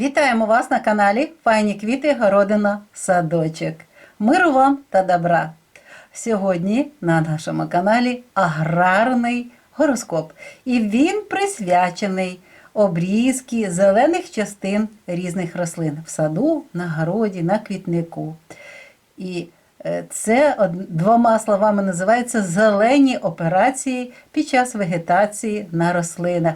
Вітаємо вас на каналі Файні квіти, городина, садочок. Миру вам та добра! Сьогодні на нашому каналі аграрний гороскоп. І він присвячений обрізки зелених частин різних рослин в саду, на городі, на квітнику. І е, це двома словами називається зелені операції під час вегетації на рослинах.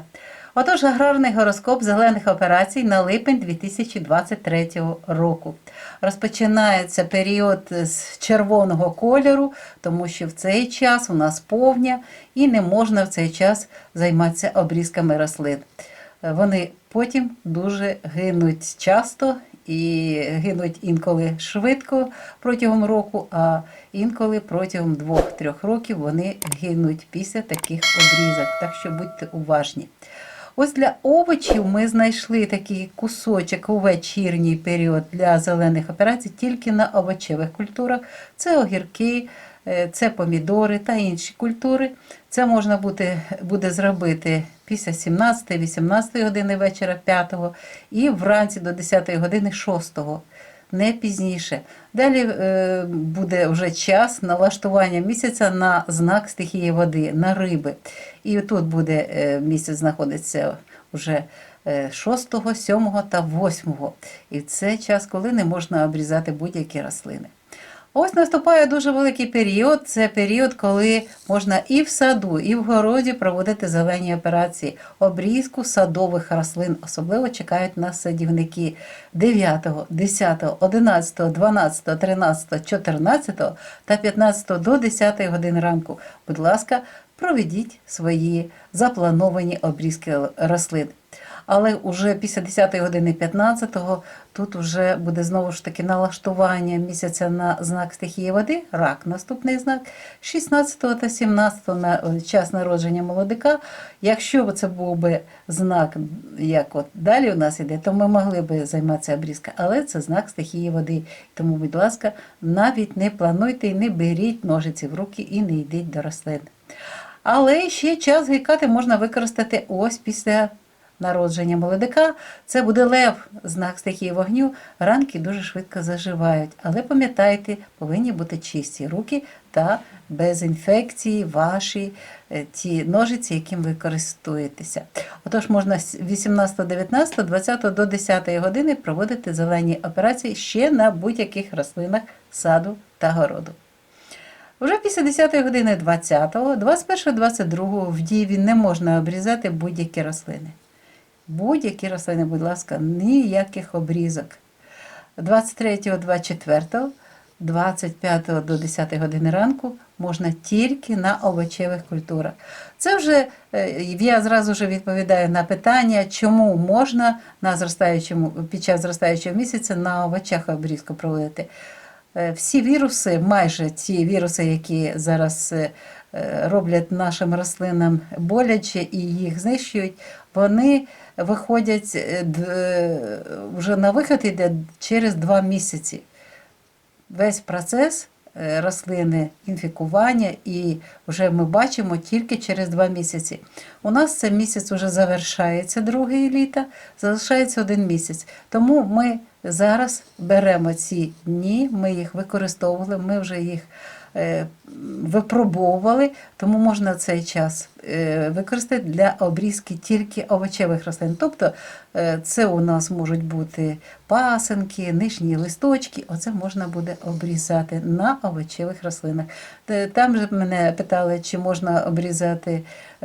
Отож, аграрний гороскоп зелених операцій на липень 2023 року. Розпочинається період з червоного кольору, тому що в цей час у нас повня і не можна в цей час займатися обрізками рослин. Вони потім дуже гинуть часто і гинуть інколи швидко протягом року, а інколи протягом двох-трьох років вони гинуть після таких обрізок. Так що будьте уважні. Ось для овочів ми знайшли такий кусочок у вечірній період для зелених операцій тільки на овочевих культурах. Це огірки, е, це помідори та інші культури. Це можна буде, буде зробити після 17-18 години вечора 5 і вранці до 10 години 6 не пізніше. Далі е, буде вже час налаштування місяця на знак стихії води, на риби. І тут буде е, місяць знаходиться вже 6, 7 та 8. І це час, коли не можна обрізати будь-які рослини. Ось наступає дуже великий період. Це період, коли можна і в саду, і в городі проводити зелені операції, обрізку садових рослин. Особливо чекають нас садівники 9, 10, 11, 12, 13, 14 та 15 до 10 години ранку. Будь ласка, проведіть свої заплановані обрізки рослин. Але вже після 10 години 15-го тут вже буде знову ж таки налаштування місяця на знак стихії води, рак, наступний знак, 16 та 17 на е, час народження молодика. Якщо це був би знак, як от далі у нас іде, то ми могли би займатися обрізкою, але це знак стихії води. Тому, будь ласка, навіть не плануйте і не беріть ножиці в руки і не йдіть до рослин. Але ще час гікати можна використати ось після народження молодика. Це буде лев, знак стихії вогню. Ранки дуже швидко заживають. Але пам'ятайте, повинні бути чисті руки та без інфекції ваші е, ті ножиці, яким ви користуєтеся. Отож, можна з 18, 19, 20 до 10 години проводити зелені операції ще на будь-яких рослинах саду та городу. Вже після 10 години 20, 21, 22 в Діві не можна обрізати будь-які рослини. Будь-які рослини, будь ласка, ніяких обрізок. 23, 24, 25 до 10 години ранку можна тільки на овочевих культурах. Це вже е, я зразу ж відповідаю на питання, чому можна на зростаючому, під час зростаючого місяця на овочах обрізку проводити. Е, Всі віруси, майже ті віруси, які зараз е, роблять нашим рослинам боляче і їх знищують, вони виходять е, вже на вихід іде через два місяці. Весь процес е, рослини інфікування, і вже ми бачимо тільки через два місяці. У нас цей місяць вже завершається другий літа, залишається один місяць. Тому ми зараз беремо ці дні, ми їх використовували, ми вже їх е, випробовували, тому можна цей час е, використати для обрізки тільки овочевих рослин. Тобто е, це у нас можуть бути пасинки, нижні листочки. Оце можна буде обрізати на овочевих рослинах. Там же мене питали, чи можна обрізати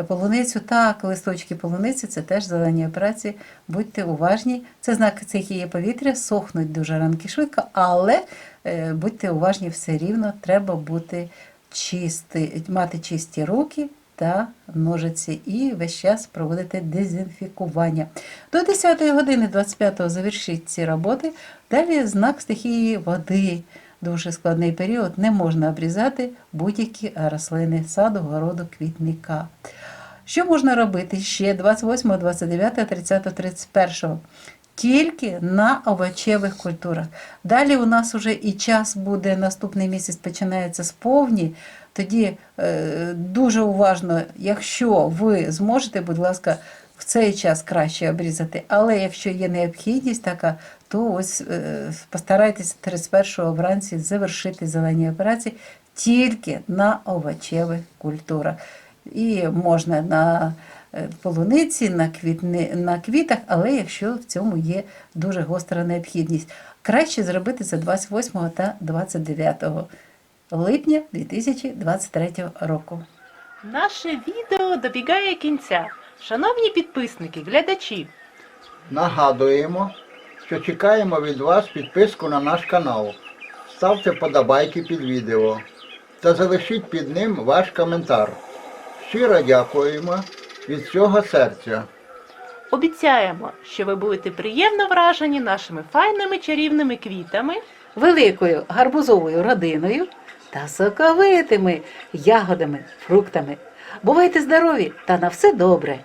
полуницю. Так, листочки полуниці це теж зелені операції. Будьте уважні. Це знак стихії повітря, сохнуть дуже ранки швидко, але е, будьте уважні все рівно, треба бути чисти, мати чисті руки та ножиці і весь час проводити дезінфікування. До 10 години 25-го завершіть ці роботи. Далі знак стихії води. Дуже складний період, не можна обрізати будь-які рослини саду, городу, квітника. Що можна робити ще 28, 29, 30, 31? Тільки на овочевих культурах. Далі у нас вже і час буде, наступний місяць починається з повні. Тоді е, дуже уважно, якщо ви зможете, будь ласка, в цей час краще обрізати. Але якщо є необхідність така, то ось е, постарайтеся 31-го вранці завершити зелені операції тільки на овочевих культурах. І можна на полуниці, на, квітни, на квітах, але якщо в цьому є дуже гостра необхідність. Краще зробити за 28 та 29 липня 2023 року. Наше відео добігає кінця. Шановні підписники, глядачі, Нагадуємо, що чекаємо від вас підписку на наш канал. Ставте подобайки під відео та залишіть під ним ваш коментар. Щиро дякуємо від всього серця. обіцяємо, що ви будете приємно вражені нашими файними чарівними квітами. великою гарбузовою родиною та соковитими ягодами, фруктами. Бувайте здорові та на все добре!